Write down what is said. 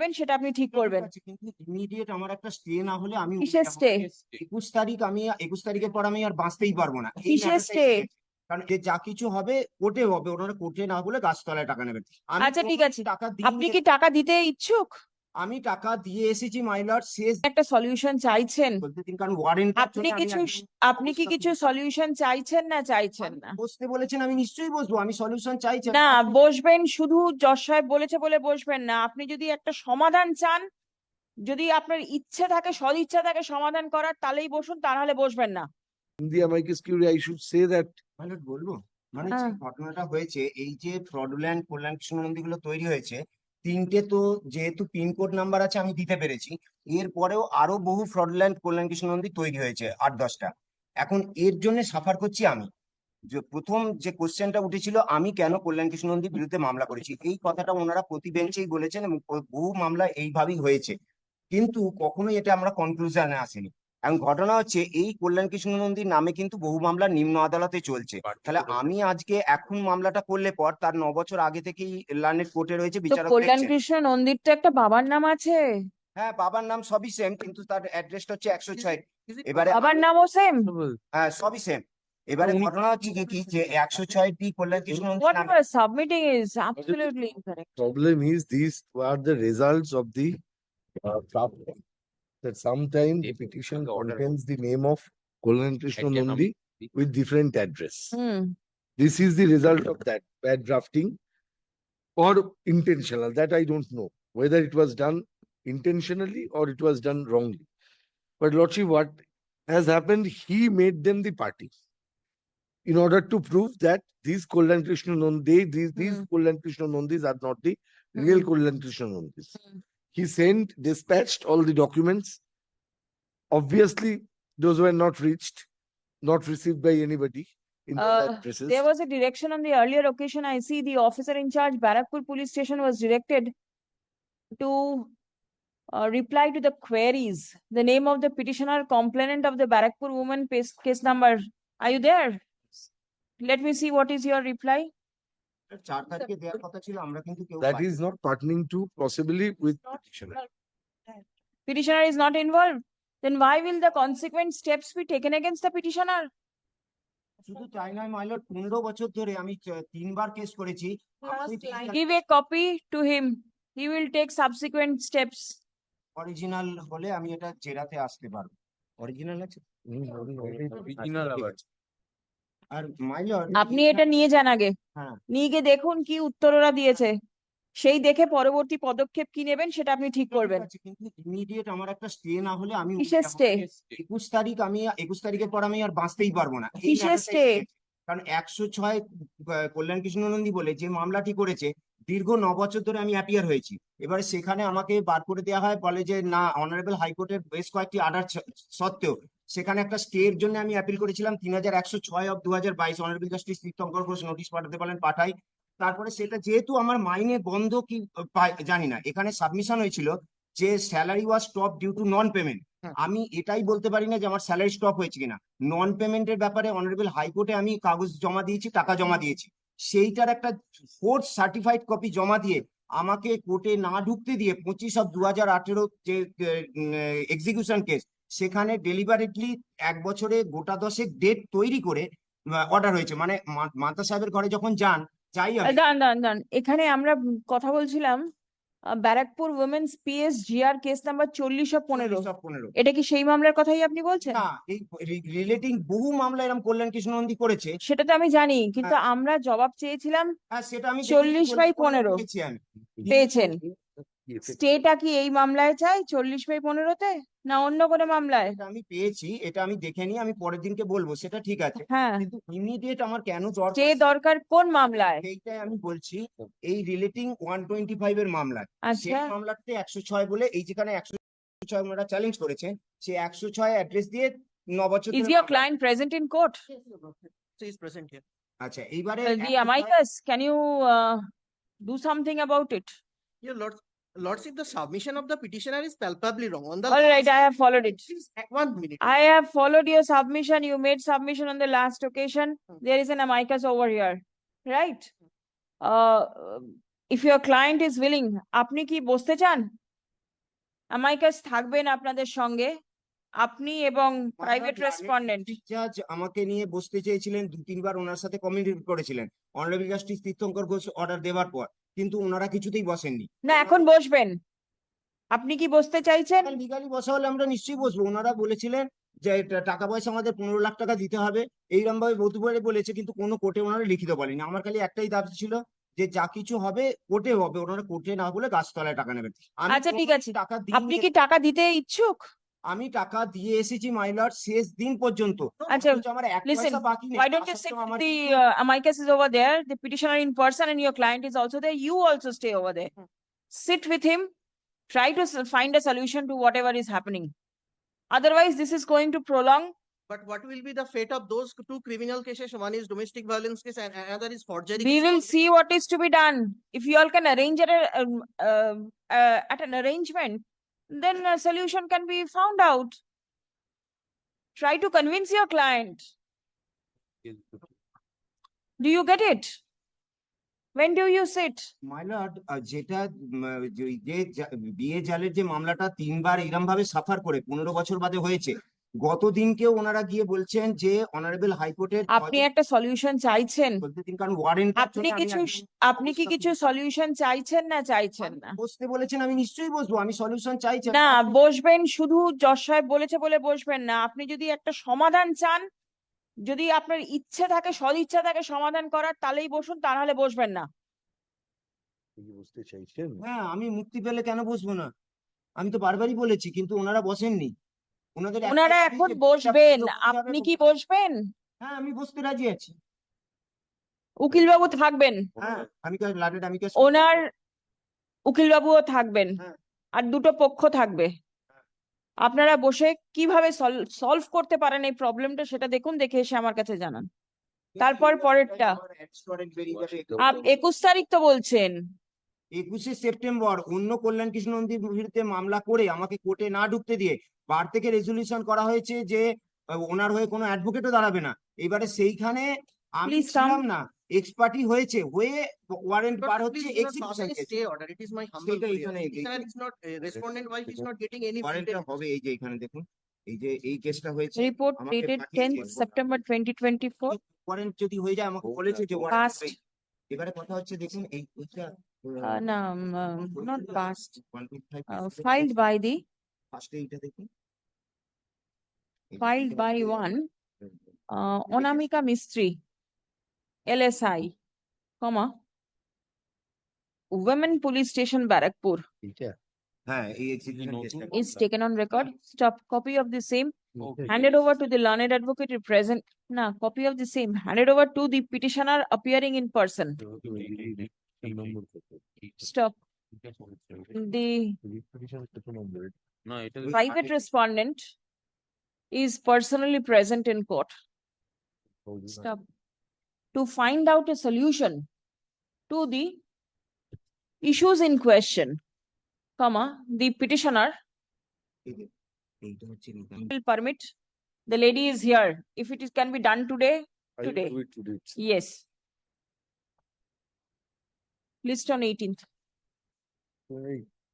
নেবেন সেটা আপনি ঠিক করবেন। কিন্তু ইমিডিয়েট আমার একটা স্টে না হলে আমি কিসের স্টে? একুশ তারিখ আমি একুশ তারিখের পর আমি আর বাঁচতেই পারব না। কিসের stay। কারণ যে যা কিছু হবে কোর্টে হবে। ওনারা কোর্টে না বলে গাছতলায় টাকা নেবেন। আচ্ছা, ঠিক আছে। আপনি কি টাকা দিতে ইচ্ছুক? আমি টাকা দিয়ে এসেছি মাইলর শেষ একটা সলিউশন চাইছেন? বলতে দিন কারণ ওয়ারেন্ট আপনি কিছু আপনি কি কিছু সলিউশন চাইছেন না চাইছেন না? বসতে বলেছেন আমি নিশ্চয়ই বসবো আমি সলিউশন চাইছি না বসবেন শুধু যশ সাহেব বলেছে বলে বসবেন না। আপনি যদি একটা সমাধান চান যদি আপনার ইচ্ছে থাকে সদিচ্ছা থাকে সমাধান করার তাহলেই বসুন তা নাহলে বসবেন না। The amicus curiae, I should say that মাইলর বলব? মানে যে হ্যাঁ। ঘটনাটা হয়েছে এই যে ফ্রডুল্যান্ড কল্যাণ কৃষ্ণগুলো তৈরি হয়েছে তিনটে তো যেহেতু পিনকোড নাম্বার আছে, আমি দিতে পেরেছি। এরপরেও আরও বহু ফ্রডুল্যান্ড কল্যাণ কৃষ্ণ নন্দী তৈরি হয়েছে আট, দশটা। এখন এর জন্য সাফার করছি আমি। যে প্রথম যে কোশ্চেনটা উঠেছিল, আমি কেন কল্যাণ কৃষ্ণ নন্দীর বিরুদ্ধে মামলা করেছি? এই কথাটা ওনারা প্রতি বেঞ্চেই বলেছেন এবং বহু মামলা এইভাবেই হয়েছে। কিন্তু কখনোই এটা আমরা কনক্লুশনে আসেনি। এখন ঘটনা হচ্ছে এই কল্যাণ কৃষ্ণ নন্দীর নামে কিন্তু বহু মামলা নিম্ন আদালতে চলছে। তাহলে আমি আজকে এখন মামলাটা করলে পর তার ন বছর আগে থেকেই লার্নেড কোর্টে রয়েছে বিচারক কল্যাণ কৃষ্ণ নন্দির তো একটা বাবার নাম আছে। হ্যাঁ বাবার নাম সবই সেম কিন্তু তার অ্যাড্রেসটা হচ্ছে একশো ছয়। এবারে বাবার নামও সেম হ্যাঁ সবই সেম এবারে ঘটনা হচ্ছে কি কি যে একশো ছয় টি কল্যাণ কৃষ্ণ নন্দীর নামে you are submitting is absolutely incorrect. Problem is these are the results of the. That sometimes the petition contains the name of Kollan Krishna Nandi with different address. hmm This is the result of that bad drafting or intentional, that I don't know, whether it was done intentionally or it was done wrongly. But Lordship, what has happened, he made them the party. In order to prove that these Kollan Krishna Nandi, these, these Hmm. Kollan Krishna Nandis are not the real Hmm. Kollan Krishna Nandis. Hmm. He sent, dispatched all the documents. Obviously, those were not reached, not received by anybody in Uh, addresses. There was a direction on the earlier occasion. I see the officer in charge, Barakpur Police Station was directed to uh, reply to the queries. The name of the petitioner, complainant of the Barakpur woman case, case number. Are you there? Let me see what is your reply. চার তারিখে দেওয়ার কথা ছিল আমরা কিন্তু কেউ is not pertaining to possibly with Not petitioner. Petitioner is not involved. Then why will the consequent steps be taken against the petitioner? শুধু তাই নয় মাইলর পনেরো বছর ধরে আমি তিনবার কেস করেছি Give a copy to him. He will take subsequent steps. Original হলে আমি এটা জেরাতে আসতে পারব অরিজিনাল আছে Original ঠিক আছে। আর মাইলর আপনি এটা নিয়ে যান আগে। হ্যাঁ। নিয়ে গিয়ে দেখুন কি উত্তর ওরা দিয়েছে। সেই দেখে পরবর্তী পদক্ষেপ কি নেবেন সেটা আপনি ঠিক করবেন। কিন্তু ইমিডিয়েট আমার একটা স্টে না হলে আমি কিসের stay? একুশ তারিখ আমি একুশ তারিখের পর আমি আর বাঁচতেই পারব না। এই কিসের stay। কারণ একশো ছয় কল্যাণ কৃষ্ণ নন্দী বলে যে মামলাটি করেছে দীর্ঘ ন বছর ধরে আমি অ্যাপিয়ার হয়েছি। এবারে সেখানে আমাকে বার করে দেওয়া হয় বলে যে না অনারেবল হাইকোর্টের বেশ কয়েকটি অর্ডার সত্ত্বেও সেখানে একটা স্টে এর জন্য আমি অ্যাপিল করেছিলাম তিন হাজার একশো ছয় অফ দু হাজার বাইশ honourable justice Tirthankar Ghosh notice পাঠাতে বলেন পাঠাই। তারপরে সেটা যেহেতু আমার মাইনে বন্ধ কি জানি না। এখানে সাবমিশন হয়েছিল যে salary was stop due to non payment আমি এটাই বলতে পারি না যে আমার স্যালারি স্টপ হয়েছে কিনা। নন পেমেন্টের ব্যাপারে অনারেবল হাইকোর্টে আমি কাগজ জমা দিয়েছি টাকা জমা দিয়েছি। সেইটার একটা ফোর্থ সার্টিফাইড কপি জমা দিয়ে আমাকে কোর্টে না ঢুকতে দিয়ে পঁচিশ অফ দু হাজার আঠেরো যে এক্সিকিউশন কেস সেখানে ডেলিভারেটলি এক বছরে গোটা দশেক ডেট তৈরি করে অর্ডার হয়েছে। মানে মা- মাতা সাহেবের ঘরে যখন যান যাই আমি দাঁড়ান দাঁড়ান দাঁড়ান। এখানে আমরা কথা বলছিলাম Barrackpore women's PS GR case number চল্লিশ ও পনেরো। পনেরো। এটা কি সেই মামলার কথাই আপনি বলছেন? না এই রিলেটিং বহু মামলা এরকম কল্যাণ কৃষ্ণ নন্দী করেছে। সেটা তো আমি জানি কিন্তু আমরা জবাব চেয়েছিলাম হ্যাঁ সেটা আমি 40 বাই 15 পেয়েছি পেয়েছেন। স্টেটা কি এই মামলায় চাই চল্লিশ বাই পনেরোতে? না অন্য কোনো মামলায় এটা আমি পেয়েছি এটা আমি দেখে নিয়ে আমি পরের দিনকে বলব সেটা ঠিক আছে। হ্যাঁ। কিন্তু ইমিডিয়েট আমার কেন দরকার স্টে দরকার কোন মামলায়? সেইটাই আমি বলছি এই রিলেটিং ওয়ান টোয়েন্টি ফাইভ এর মামলা সেই আচ্ছা মামলাতে একশো ছয় বলে এই যেখানে একশো ছয় ওনারা চ্যালেঞ্জ করেছেন সেই একশো ছয় অ্যাড্রেস দিয়ে ন বছর is client present in he's present here. আচ্ছা এইবারে Uh, the amicus. Can you uh, do something about it? Your lord, lordship, the submission of the petitioner is palpably wrong on the. all right i have followed it uh, One minute. I have followed your submission. You made submission on the last occasion. There is an amicus over here, right? Uh, if your client is willing, আপনি কি বসতে চান? অ্যামাইকাস থাকবেন আপনাদের সঙ্গে আপনি এবং private respondent জাজ আমাকে নিয়ে বসতে চেয়েছিলেন দু তিনবার ওনার সাথে কমিউনিকেট করেছিলেন honourable justice Tirthankar Ghosh order দেওয়ার পর কিন্তু ওনারা কিছুতেই বসেননি। না এখন বসবেন। আপনি কি বসতে চাইছেন? লিগালি বসা হলে আমরা নিশ্চয়ই বসবো। ওনারা বলেছিলেন যে টাকা পয়সা আমাদের পনেরো লাখ টাকা দিতে হবে। এইরকম ভাবে বহুতবারে বলেছে কিন্তু কোনো কোর্টে ওনারা লিখিত বলেনি আমার খালি একটাই দাবি ছিল যে যা কিছু হবে কোর্টে হবে। ওনারা কোর্টে না বলে গাছতলায় টাকা নেবেন। আচ্ছা, ঠিক আছে। টাকা আপনি কি টাকা দিতে ইচ্ছুক? আমি টাকা দিয়ে এসেছি মাইলর শেষ দিন পর্যন্ত আচ্ছা, অথচ আমার এক listen, পয়সা বাকি নেই Why তা don't you sit সত্ত্বেও আমার the uh, amicus is over there, the petitioner in person and your client is also there, you also stay over there. Sit with him, try to s- find a solution to whatever is happening. Otherwise, this is going to prolong. But what will be the fate of those two criminal cases? One is domestic violence case and another is forgery. We case. will see what is to be done. If you all can arrange at a, um, um, uh, at an arrangement, then a solution can be found out. Try to convince your client. Do you get it? When do you sit? My lord, যেটা যে- বিয়ে জালের যে মামলাটা তিনবার এরম ভাবে suffer করে পনেরো বছর বাদে হয়েছে গতদিনকেও ওনারা গিয়ে বলছেন যে অনারেবল হাইকোর্টের আপনি একটা সলিউশন চাইছেন? কারণ ওয়ারেন্ট আপনি কিছু আপনি কি কিছু সলিউশন চাইছেন না চাইছেন না? বসতে বলেছেন আমি নিশ্চয়ই বসবো আমি সলিউশন চাইছি। না বসবেন শুধু যশ সাহেব বলেছে বলে বসবেন না। আপনি যদি একটা সমাধান চান যদি আপনার ইচ্ছে থাকে সদিচ্ছা থাকে সমাধান করার তাহলেই বসুন তা নাহলে বসবেন না। কি বুঝতে চাইছেন? হ্যাঁ আমি মুক্তি পেলে কেন বসবো না? আমি তো বারবারই বলেছি কিন্তু ওনারা বসেননি। ওনাদের ওনারা এখন বসবেন। আপনি কি বসবেন? হ্যাঁ আমি বসতে রাজি আছি। উকিলবাবু থাকবেন। হ্যাঁ আমি কাজ লাডেড আমি কাজ ওনার উকিলবাবুও থাকবেন। হ্যাঁ। আর দুটো পক্ষ থাকবে। আপনারা বসে কীভাবে সলভ করতে পারেন এই প্রবলেমটা সেটা দেখুন দেখে এসে আমার কাছে জানান। তারপর পরেরটা। আপ একুশ তারিখ তো বলছেন। একুশে সেপ্টেম্বর অন্য কল্যাণ কৃষ্ণ নন্দীর বিরুদ্ধে মামলা করে আমাকে কোর্টে না ঢুকতে দিয়ে বার থেকে রেজলিউশন করা হয়েছে যে ওনার হয়ে কোনো অ্যাডভোকেটও দাঁড়াবে না এবারে সেইখানে আমি ছিলাম না এক্সপার্টি হয়েছে হয়ে ওয়ারেন্ট বার হচ্ছে এক্সিকিউশন my humble সেটা prayer. এখানে uh, respondent wife is not getting any. ওয়ারেন্টটা feedback. হবে এই যে এখানে দেখুন এই যে এই কেসটা হয়েছে রিপোর্ট ডেটেড পাঠিয়েছে টেন্থ একবার। September twenty twenty four warrant যদি হয়ে যায় আমাকে বলেছে যে warrant এবারে কথা হচ্ছে দেখুন এই এইটা না not passed filed by the ফার্স্টে এইটা দেখুন filed by one uh, Onamika Mistry, LSI, comma, Women Police Station Barakpur এইটা হ্যাঁ এই এক্সিকিউশন কেসটা is taken on record. Stop copy of the same handed over to the learned advocate present. Now, copy of the same handed over to the petitioner appearing in person. Stop. The no, it is. Private respondent is personally present in court. Oh, Stop. To find out a solution to the issues in question, comma, the petitioner will permit. The lady is here. If it is, can be done today, today. do it today. Yes. List on eighteenth. Right.